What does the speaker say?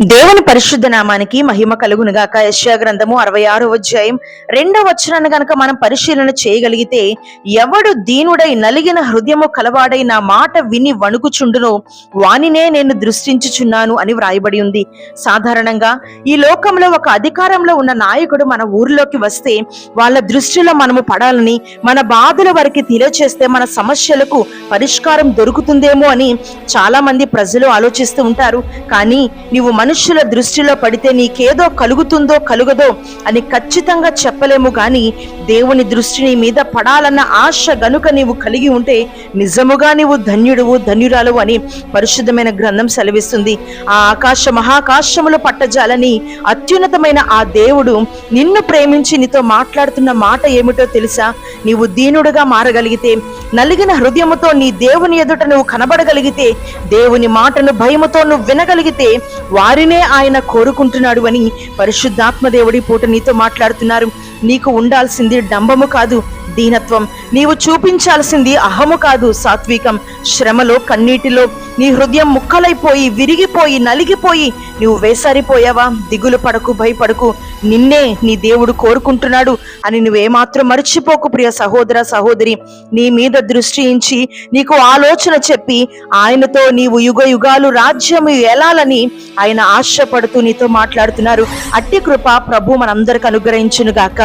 దేవుని పరిశుద్ధ నామానికి మహిమ కలుగునుగాక. యశ్యా గ్రంథము అరవై ఆరో అధ్యాయం రెండవ వచనాన్ని గనక మనం పరిశీలన చేయగలిగితే ఎవడు దీనుడై నలిగిన హృదయము కలవాడై నా మాట విని వణుకుచుండునో వానినే నేను దృష్టించుచున్నాను అని వ్రాయబడి ఉంది. సాధారణంగా ఈ లోకంలో ఒక అధికారంలో ఉన్న నాయకుడు మన ఊరిలోకి వస్తే వాళ్ళ దృష్టిలో మనము పడాలని మన బాధల వారికి తెలియచేస్తే మన సమస్యలకు పరిష్కారం దొరుకుతుందేమో అని చాలా మంది ప్రజలు ఆలోచిస్తూ ఉంటారు. కానీ నీవు మనుషుల దృష్టిలో పడితే నీకేదో కలుగుతుందో కలుగదో అని ఖచ్చితంగా చెప్పలేము కానీ దేవుని దృష్టి నీ మీద పడాలన్న ఆశ గనుక నీవు కలిగి ఉంటే నిజముగా నీవు ధన్యుడువు ధన్యురాలు అని పరిశుద్ధమైన గ్రంథం సెలవిస్తుంది. ఆ ఆకాశ మహాకాశములు పట్టజాలని అత్యున్నతమైన ఆ దేవుడు నిన్ను ప్రేమించి నీతో మాట్లాడుతున్న మాట ఏమిటో తెలుసా? నీవు దీనుడుగా మారగలిగితే నలిగిన హృదయముతో నీ దేవుని ఎదుట నువ్వు కనబడగలిగితే దేవుని మాటను భయముతో నువ్వు వినగలిగితే వారినే ఆయన కోరుకుంటున్నాడు అని పరిశుద్ధాత్మ దేవుడి పూట నీతో మాట్లాడుతున్నారు. నీకు ఉండాల్సింది డంబము కాదు దీనత్వం. నీవు చూపించాల్సింది అహము కాదు సాత్వికం. శ్రమలో కన్నీటిలో నీ హృదయం ముక్కలైపోయి విరిగిపోయి నలిగిపోయి నీవు వేసారిపోయావా? దిగులు పడకు భయపడకు. నిన్నే నీ దేవుడు కోరుకుంటున్నాడు అని నువ్వేమాత్రం మర్చిపోకు ప్రియ సహోదర సహోదరి. నీ మీద దృష్టించి నీకు ఆలోచన చెప్పి ఆయనతో నీవు యుగ యుగాలు రాజ్యము ఎలాలని ఆయన ఆశపడుతూ నీతో మాట్లాడుతున్నారు. అట్టి కృప ప్రభు మనందరికి అనుగ్రహించును గాక